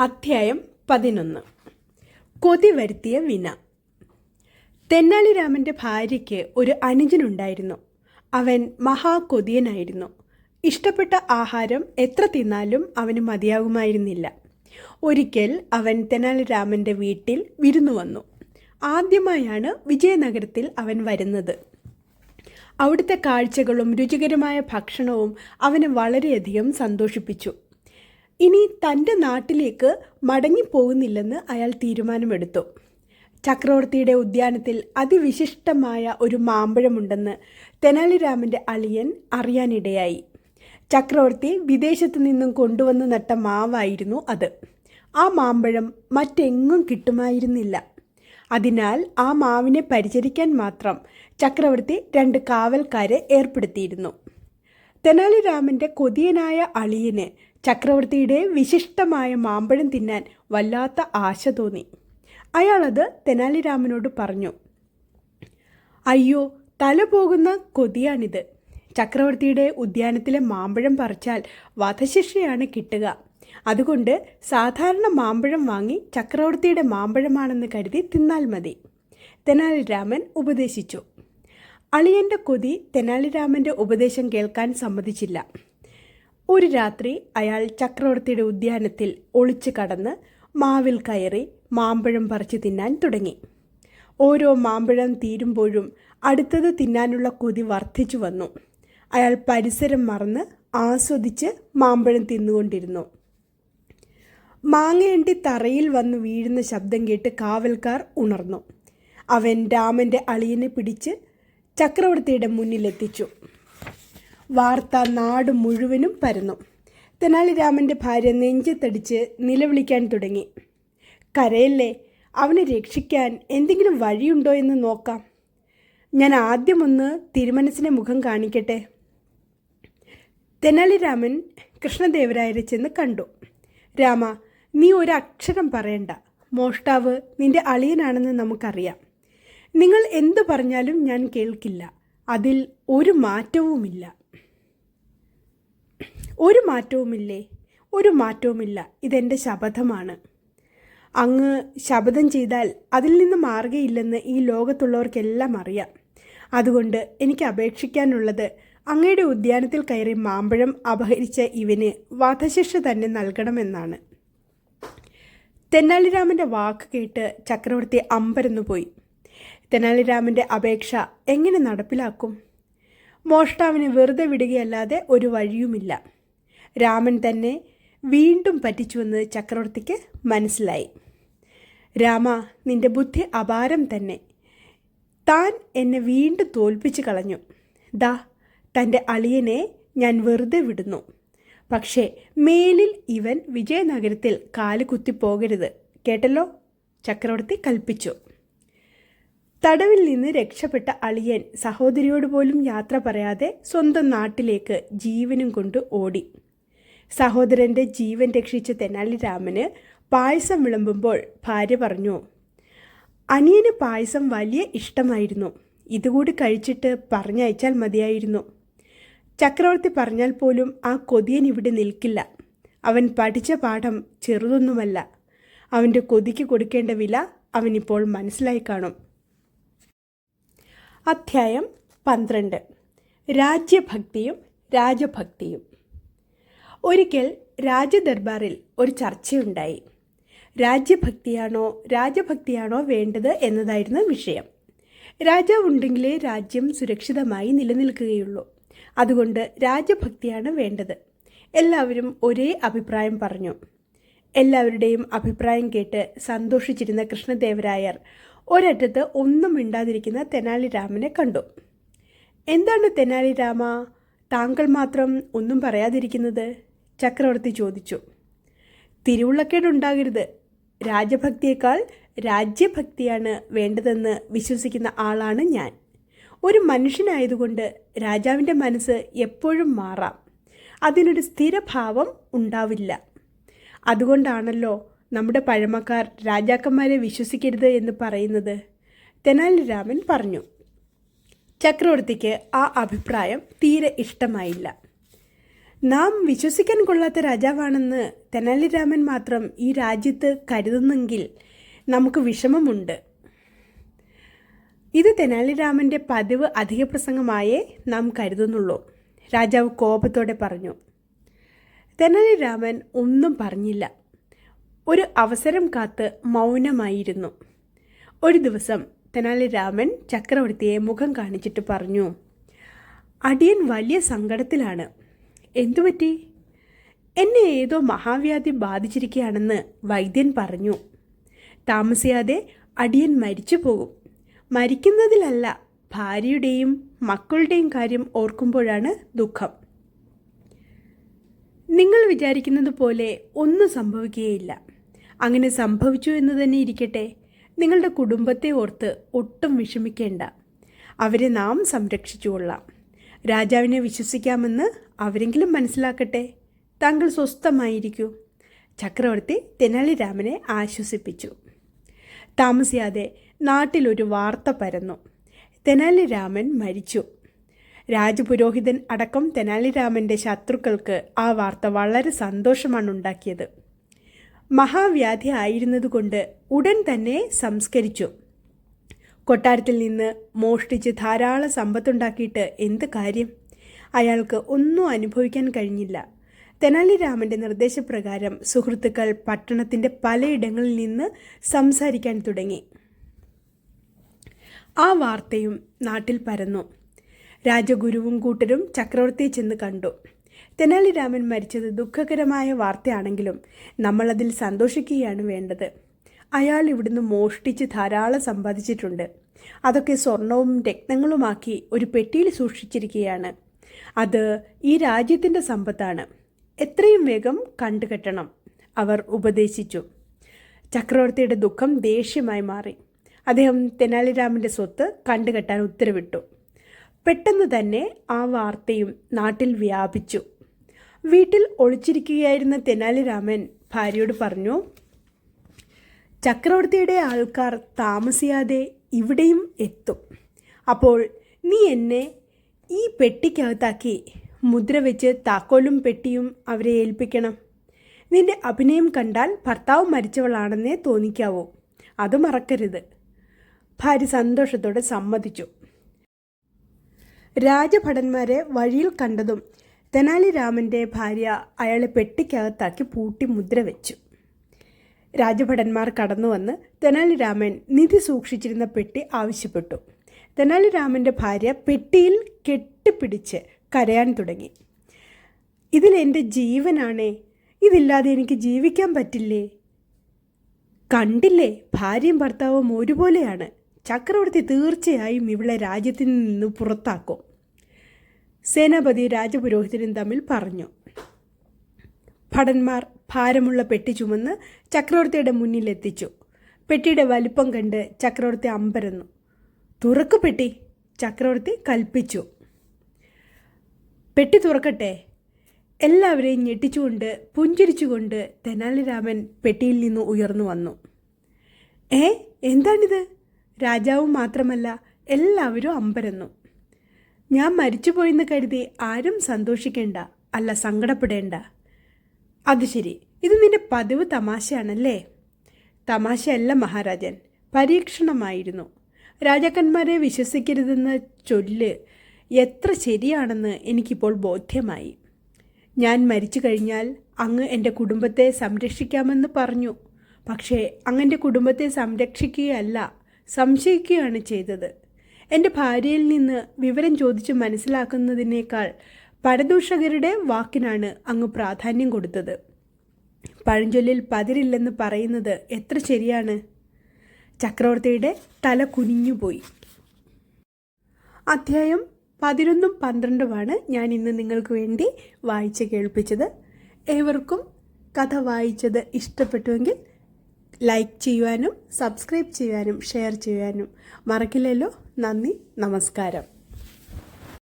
അധ്യായം പതിനൊന്ന്. കൊതി വരുത്തിയ വിന. തെന്നാലിരാമന്റെ ഭാര്യയ്ക്ക് ഒരു അനുജനുണ്ടായിരുന്നു. അവൻ മഹാകൊതിയനായിരുന്നു. ഇഷ്ടപ്പെട്ട ആഹാരം എത്ര തിന്നാലും അവന് മതിയാകുമായിരുന്നില്ല. ഒരിക്കൽ അവൻ തെനാലിരാമന്റെ വീട്ടിൽ വിരുന്നു വന്നു. ആദ്യമായാണ് വിജയനഗരത്തിൽ അവൻ വരുന്നത്. അവിടുത്തെ കാഴ്ചകളും രുചികരമായ ഭക്ഷണവും അവനെ വളരെയധികം സന്തോഷിപ്പിച്ചു. ഇനി തന്റെ നാട്ടിലേക്ക് മടങ്ങിപ്പോകുന്നില്ലെന്ന് അയാൾ തീരുമാനമെടുത്തു. ചക്രവർത്തിയുടെ ഉദ്യാനത്തിൽ അതിവിശിഷ്ടമായ ഒരു മാമ്പഴമുണ്ടെന്ന് തെനാലിരാമന്റെ അളിയൻ അറിയാനിടയായി. ചക്രവർത്തി വിദേശത്തു നിന്നും കൊണ്ടുവന്ന് നട്ട മാവായിരുന്നു അത്. ആ മാമ്പഴം മറ്റെങ്ങും കിട്ടുമായിരുന്നില്ല. അതിനാൽ ആ മാവിനെ പരിചരിക്കാൻ മാത്രം ചക്രവർത്തി രണ്ട് കാവൽക്കാരെ ഏർപ്പെടുത്തിയിരുന്നു. തെനാലിരാമന്റെ കൊതിയനായ അളിയന് ചക്രവർത്തിയുടെ വിശിഷ്ടമായ മാമ്പഴം തിന്നാൻ വല്ലാത്ത ആശ തോന്നി. അയാളത് തെനാലിരാമനോട് പറഞ്ഞു അയ്യോ തല പോകുന്ന കൊതിയാണിത്. ചക്രവർത്തിയുടെ ഉദ്യാനത്തിലെ മാമ്പഴം പറിച്ചാൽ വധശിക്ഷയാണ് കിട്ടുക. അതുകൊണ്ട് സാധാരണ മാമ്പഴം വാങ്ങി ചക്രവർത്തിയുടെ മാമ്പഴമാണെന്ന് കരുതി തിന്നാൽ മതി തെനാലിരാമൻ ഉപദേശിച്ചു. അളിയന്റെ കൊതി തെനാലിരാമന്റെ ഉപദേശം കേൾക്കാൻ സമ്മതിച്ചില്ല. ഒരു രാത്രി അയാൾ ചക്രവർത്തിയുടെ ഉദ്യാനത്തിൽ ഒളിച്ചു കടന്ന് മാവിൽ കയറി മാമ്പഴം പറിച്ചു തിന്നാൻ തുടങ്ങി. ഓരോ മാമ്പഴം തീരുമ്പോഴും അടുത്തത് തിന്നാനുള്ള കൊതി വർദ്ധിച്ചു വന്നു. അയാൾ പരിസരം മറന്ന് ആസ്വദിച്ച് മാമ്പഴം തിന്നുകൊണ്ടിരുന്നു. മാങ്ങയണ്ടി തറയിൽ വന്ന് വീഴുന്ന ശബ്ദം കേട്ട് കാവൽക്കാർ ഉണർന്നു. അവൻ രാമന്റെ അളിയനെ പിടിച്ച് ചക്രവർത്തിയുടെ മുന്നിലെത്തിച്ചു. വാർത്ത നാട് മുഴുവനും പരന്നു. തെനാലിരാമന്റെ ഭാര്യ നെഞ്ചത്തടിച്ച് നിലവിളിക്കാൻ തുടങ്ങി. കരയല്ലേ? അവനെ രക്ഷിക്കാൻ എന്തെങ്കിലും വഴിയുണ്ടോ എന്ന് നോക്കാം. ഞാൻ ആദ്യമൊന്ന് തിരുമനസിനെ മുഖം കാണിക്കട്ടെ. തെനാലിരാമൻ കൃഷ്ണദേവരായരെ ചെന്ന് കണ്ടു. രാമ നീ ഒരു അക്ഷരം പറയണ്ട. മോഷ്ടാവ് നിന്റെ അളിയനാണെന്ന് നമുക്കറിയാം. നിങ്ങൾ എന്തു പറഞ്ഞാലും ഞാൻ കേൾക്കില്ല. അതിൽ ഒരു മാറ്റവുമില്ല. ഒരു മാറ്റവുമില്ലേ? ഒരു മാറ്റവുമില്ല. ഇതെന്റെ ശപഥമാണ്. അങ്ങ് ശപഥം ചെയ്താൽ അതിൽ നിന്ന് മാറുകയില്ലെന്ന് ഈ ലോകത്തുള്ളവർക്കെല്ലാം അറിയാം. അതുകൊണ്ട് എനിക്ക് അപേക്ഷിക്കാനുള്ളത് അങ്ങയുടെ ഉദ്യാനത്തിൽ കയറി മാമ്പഴം അപഹരിച്ച ഇവന് വധശിക്ഷ തന്നെ നൽകണമെന്നാണ്. തെന്നാലിരാമന്റെ വാക്ക് കേട്ട് ചക്രവർത്തി അമ്പരന്നു പോയി. തെന്നാലിരാമന്റെ അപേക്ഷ എങ്ങനെ നടപ്പിലാക്കും? മോഷ്ടാവിനെ വെറുതെ വിടുകയല്ലാതെ ഒരു വഴിയുമില്ല. രാമൻ തന്നെ വീണ്ടും പറ്റിച്ചുവെന്ന് ചക്രവർത്തിക്ക് മനസ്സിലായി. രാമ നിന്റെ ബുദ്ധി അപാരം തന്നെ. താൻ എന്നെ വീണ്ടും തോൽപ്പിച്ചു കളഞ്ഞു. ദാ തന്റെ അളിയനെ ഞാൻ വെറുതെ വിടുന്നു. പക്ഷേ മേലിൽ ഇവൻ വിജയനഗരത്തിൽ കാൽ കുത്തിപ്പോകരുത് കേട്ടല്ലോ? ചക്രവർത്തി കൽപ്പിച്ചു. തടവിൽ നിന്ന് രക്ഷപ്പെട്ട അളിയൻ സഹോദരിയോട് പോലും യാത്ര പറയാതെ സ്വന്തം നാട്ടിലേക്ക് ജീവനും കൊണ്ട് ഓടി. സഹോദരന്റെ ജീവൻ രക്ഷിച്ച തെനാലിരാമന് പായസം വിളമ്പുമ്പോൾ ഭാര്യ പറഞ്ഞു അനിയന് പായസം വലിയ ഇഷ്ടമായിരുന്നു. ഇതുകൂടി കഴിച്ചിട്ട് പറഞ്ഞയച്ചാൽ മതിയായിരുന്നു. ചക്രവർത്തി പറഞ്ഞാൽ പോലും ആ കൊതിയൻ ഇവിടെ നിൽക്കില്ല. അവൻ പഠിച്ച പാഠം ചെറുതൊന്നുമല്ല. അവന്റെ കൊതിക്ക് കൊടുക്കേണ്ട വില അവനിപ്പോൾ മനസ്സിലായി കാണും. അധ്യായം പന്ത്രണ്ട്. രാജ്യഭക്തിയും രാജഭക്തിയും. ഒരിക്കൽ രാജദർബാറിൽ ഒരു ചർച്ചയുണ്ടായി. രാജ്യഭക്തിയാണോ രാജഭക്തിയാണോ വേണ്ടത് എന്നതായിരുന്നു വിഷയം. രാജാവ് ഉണ്ടെങ്കിലേ രാജ്യം സുരക്ഷിതമായി നിലനിൽക്കുകയുള്ളൂ. അതുകൊണ്ട് രാജഭക്തിയാണ് വേണ്ടത്. എല്ലാവരും ഒരേ അഭിപ്രായം പറഞ്ഞു. എല്ലാവരുടെയും അഭിപ്രായം കേട്ട് സന്തോഷിച്ചിരുന്ന കൃഷ്ണദേവരായർ ഒരറ്റത്ത് ഒന്നും മിണ്ടാതിരിക്കുന്ന തെനാലിരാമനെ കണ്ടു. എന്താണ് തെനാലിരാമ? താങ്കൾ മാത്രം ഒന്നും പറയാതിരിക്കുന്നത്? ചക്രവർത്തി ചോദിച്ചു തിരുവുള്ളക്കേടുണ്ടാകരുത്. രാജഭക്തിയേക്കാൾ രാജ്യഭക്തിയാണ് വേണ്ടതെന്ന് വിശ്വസിക്കുന്ന ആളാണ് ഞാൻ. ഒരു മനുഷ്യനായതുകൊണ്ട് രാജാവിന്റെ മനസ്സ് എപ്പോഴും മാറാം. അതിനൊരു സ്ഥിരഭാവം ഉണ്ടാവില്ല. അതുകൊണ്ടാണല്ലോ നമ്മുടെ പഴമക്കാർ രാജാക്കന്മാരെ വിശ്വസിക്കരുത് എന്ന് പറയുന്നത് തെനാലിരാമൻ പറഞ്ഞു. ചക്രവർത്തിക്ക് ആ അഭിപ്രായം തീരെ ഇഷ്ടമായില്ല. നാം വിശ്വസിക്കാൻ കൊള്ളാത്ത രാജാവാണെന്ന് തെനാലിരാമൻ മാത്രം ഈ രാജ്യത്ത് കരുതുന്നെങ്കിൽ നമുക്ക് വിഷമമുണ്ട്. ഇത് തെനാലിരാമന്റെ പതിവ് അധിക പ്രസംഗമായേ നാം കരുതുന്നുള്ളൂ. രാജാവ് കോപത്തോടെ പറഞ്ഞു തെനാലിരാമൻ ഒന്നും പറഞ്ഞില്ല. ഒരു അവസരം കാത്ത് മൗനമായിരുന്നു. ഒരു ദിവസം തെനാലിരാമൻ ചക്രവർത്തിയെ മുഖം കാണിച്ചിട്ട് പറഞ്ഞു അടിയൻ വലിയ സങ്കടത്തിലാണ്. എന്തുപറ്റി എന്നെ ഏതോ മഹാവ്യാധി ബാധിച്ചിരിക്കുകയാണെന്ന് വൈദ്യൻ പറഞ്ഞു. താമസിയാതെ അടിയൻ മരിച്ചു പോകും. മരിക്കുന്നതിലല്ല ഭാര്യയുടെയും മക്കളുടെയും കാര്യം ഓർക്കുമ്പോഴാണ് ദുഃഖം. നിങ്ങൾ വിചാരിക്കുന്നത് പോലെ ഒന്നും സംഭവിക്കുകയില്ല. അങ്ങനെ സംഭവിച്ചു എന്ന് തന്നെ ഇരിക്കട്ടെ. നിങ്ങളുടെ കുടുംബത്തെ ഓർത്ത് ഒട്ടും വിഷമിക്കേണ്ട. അവരെ നാം സംരക്ഷിച്ചുകൊള്ളാം രാജാവിനെ വിശ്വസിക്കാമെന്ന് അവരെങ്കിലും മനസ്സിലാക്കട്ടെ? താങ്കൾ സ്വസ്ഥമായിരിക്കൂ. ചക്രവർത്തി തെനാലിരാമനെ ആശ്വസിപ്പിച്ചു. താമസിയാതെ നാട്ടിലൊരു വാർത്ത പരന്നു. തെനാലിരാമൻ മരിച്ചു. രാജപുരോഹിതൻ അടക്കം തെനാലിരാമന്റെ ശത്രുക്കൾക്ക് ആ വാർത്ത വളരെ സന്തോഷമാണ് ഉണ്ടാക്കിയത്. മഹാവ്യാധി ആയിരുന്നതുകൊണ്ട് ഉടൻ തന്നെ സംസ്കരിച്ചു. കൊട്ടാരത്തിൽ നിന്ന് മോഷ്ടിച്ച് ധാരാളം സമ്പത്തുണ്ടാക്കിയിട്ട് എന്ത് കാര്യം? അയാൾക്ക് ഒന്നും അനുഭവിക്കാൻ കഴിഞ്ഞില്ല. തെനാലിരാമന്റെ നിർദ്ദേശപ്രകാരം സുഹൃത്തുക്കൾ പട്ടണത്തിന്റെ പലയിടങ്ങളിൽ നിന്ന് സംസാരിക്കാൻ തുടങ്ങി. ആ വാർത്തയും നാട്ടിൽ പരന്നു. രാജഗുരുവും കൂട്ടരും ചക്രവർത്തിയെ ചെന്ന് കണ്ടു. തെനാലിരാമൻ മരിച്ചത് ദുഃഖകരമായ വാർത്തയാണെങ്കിലും നമ്മളതിൽ സന്തോഷിക്കുകയാണ് വേണ്ടത്. അയാൾ ഇവിടുന്ന് മോഷ്ടിച്ച് ധാരാളം സമ്പാദിച്ചിട്ടുണ്ട്. അതൊക്കെ സ്വർണവും രത്നങ്ങളുമാക്കി ഒരു പെട്ടിയിൽ സൂക്ഷിച്ചിരിക്കുകയാണ്. അത് ഈ രാജ്യത്തിന്റെ സമ്പത്താണ്. എത്രയും വേഗം കണ്ടുകെട്ടണം അവർ ഉപദേശിച്ചു. ചക്രവർത്തിയുടെ ദുഃഖം ദേഷ്യമായി മാറി. അദ്ദേഹം തെനാലിരാമന്റെ സ്വത്ത് കണ്ടുകെട്ടാൻ ഉത്തരവിട്ടു. പെട്ടെന്ന് തന്നെ ആ വാർത്തയും നാട്ടിൽ വ്യാപിച്ചു. വീട്ടിൽ ഒളിച്ചിരിക്കുകയായിരുന്ന തെനാലിരാമൻ ഭാര്യയോട് പറഞ്ഞു ചക്രവർത്തിയുടെ ആൾക്കാർ താമസിയാതെ ഇവിടെയും എത്തും. അപ്പോൾ നീ എന്നെ ഈ പെട്ടിക്കകത്താക്കി മുദ്ര വെച്ച് താക്കോലും പെട്ടിയും അവരെ ഏൽപ്പിക്കണം. നിന്റെ അഭിനയം കണ്ടാൽ ഭർത്താവ് മരിച്ചവളാണെന്നേ തോന്നിക്കാവൂ. അത് മറക്കരുത്. ഭാര്യ സന്തോഷത്തോടെ സമ്മതിച്ചു. രാജഭടന്മാരെ വഴിയിൽ കണ്ടതും തെനാലി രാമന്റെ ഭാര്യ അയാളെ പെട്ടിക്കകത്താക്കി പൂട്ടി മുദ്ര വെച്ചു രാജഭടന്മാർ കടന്നു വന്ന് തെനാലിരാമൻ നിധി സൂക്ഷിച്ചിരുന്ന പെട്ടി ആവശ്യപ്പെട്ടു. തെനാലിരാമന്റെ ഭാര്യ പെട്ടിയിൽ കെട്ടിപ്പിടിച്ച് കരയാൻ തുടങ്ങി. ഇതിലെന്റെ ജീവനാണേ. ഇതില്ലാതെ എനിക്ക് ജീവിക്കാൻ പറ്റില്ലേ? കണ്ടില്ലേ? ഭാര്യയും ഭർത്താവും ഒരുപോലെയാണ്. ചക്രവർത്തി തീർച്ചയായും ഇവളെ രാജ്യത്തിൽ നിന്ന് പുറത്താക്കും. സേനാപതി രാജപുരോഹിതനും തമ്മിൽ പറഞ്ഞു. ഭടന്മാർ ഭാരമുള്ള പെട്ടി ചുമന്ന് ചക്രവർത്തിയുടെ മുന്നിലെത്തിച്ചു. പെട്ടിയുടെ വലിപ്പം കണ്ട് ചക്രവർത്തി അമ്പരന്നു. തുറക്കു പെട്ടി ചക്രവർത്തി കൽപ്പിച്ചു. പെട്ടി തുറക്കട്ടെ. എല്ലാവരെയും ഞെട്ടിച്ചുകൊണ്ട് പുഞ്ചിരിച്ചുകൊണ്ട് തെനാലിരാമൻ പെട്ടിയിൽ നിന്ന് ഉയർന്നു വന്നു. ഏ എന്താണിത്? രാജാവും മാത്രമല്ല എല്ലാവരും അമ്പരന്നു. ഞാൻ മരിച്ചുപോയെന്ന് കരുതി ആരും സന്തോഷിക്കേണ്ട അല്ല സങ്കടപ്പെടേണ്ട. അത് ശരി. ഇത് നിന്റെ പതിവ് തമാശയാണല്ലേ? തമാശയല്ല മഹാരാജൻ. പരീക്ഷണമായിരുന്നു. രാജാക്കന്മാരെ വിശ്വസിക്കരുതെന്ന ചൊല്ല് എത്ര ശരിയാണെന്ന് എനിക്കിപ്പോൾ ബോധ്യമായി. ഞാൻ മരിച്ചു കഴിഞ്ഞാൽ അങ്ങ് എന്റെ കുടുംബത്തെ സംരക്ഷിക്കാമെന്ന് പറഞ്ഞു. പക്ഷേ അങ്ങന്റെ കുടുംബത്തെ സംരക്ഷിക്കുകയല്ല സംശയിക്കുകയാണ് ചെയ്തത്. എന്റെ ഭാര്യയിൽ നിന്ന് വിവരം ചോദിച്ച് മനസ്സിലാക്കുന്നതിനേക്കാൾ പരദൂഷകരുടെ വാക്കിനാണ് അങ്ങ് പ്രാധാന്യം കൊടുത്തത്. പഴഞ്ചൊല്ലിൽ പതിരില്ലെന്ന് പറയുന്നത് എത്ര ശരിയാണ്? ചക്രവർത്തിയുടെ തല കുനിഞ്ഞുപോയി അധ്യായം പതിനൊന്നും പന്ത്രണ്ടുമാണ് ഞാൻ ഇന്ന് നിങ്ങൾക്ക് വേണ്ടി വായിച്ച് കേൾപ്പിച്ചത്. ഏവർക്കും കഥ വായിച്ചത് ഇഷ്ടപ്പെട്ടുവെങ്കിൽ ലൈക്ക് ചെയ്യുവാനും സബ്സ്ക്രൈബ് ചെയ്യാനും ഷെയർ ചെയ്യുവാനും മറക്കില്ലല്ലോ. നന്ദി നമസ്കാരം.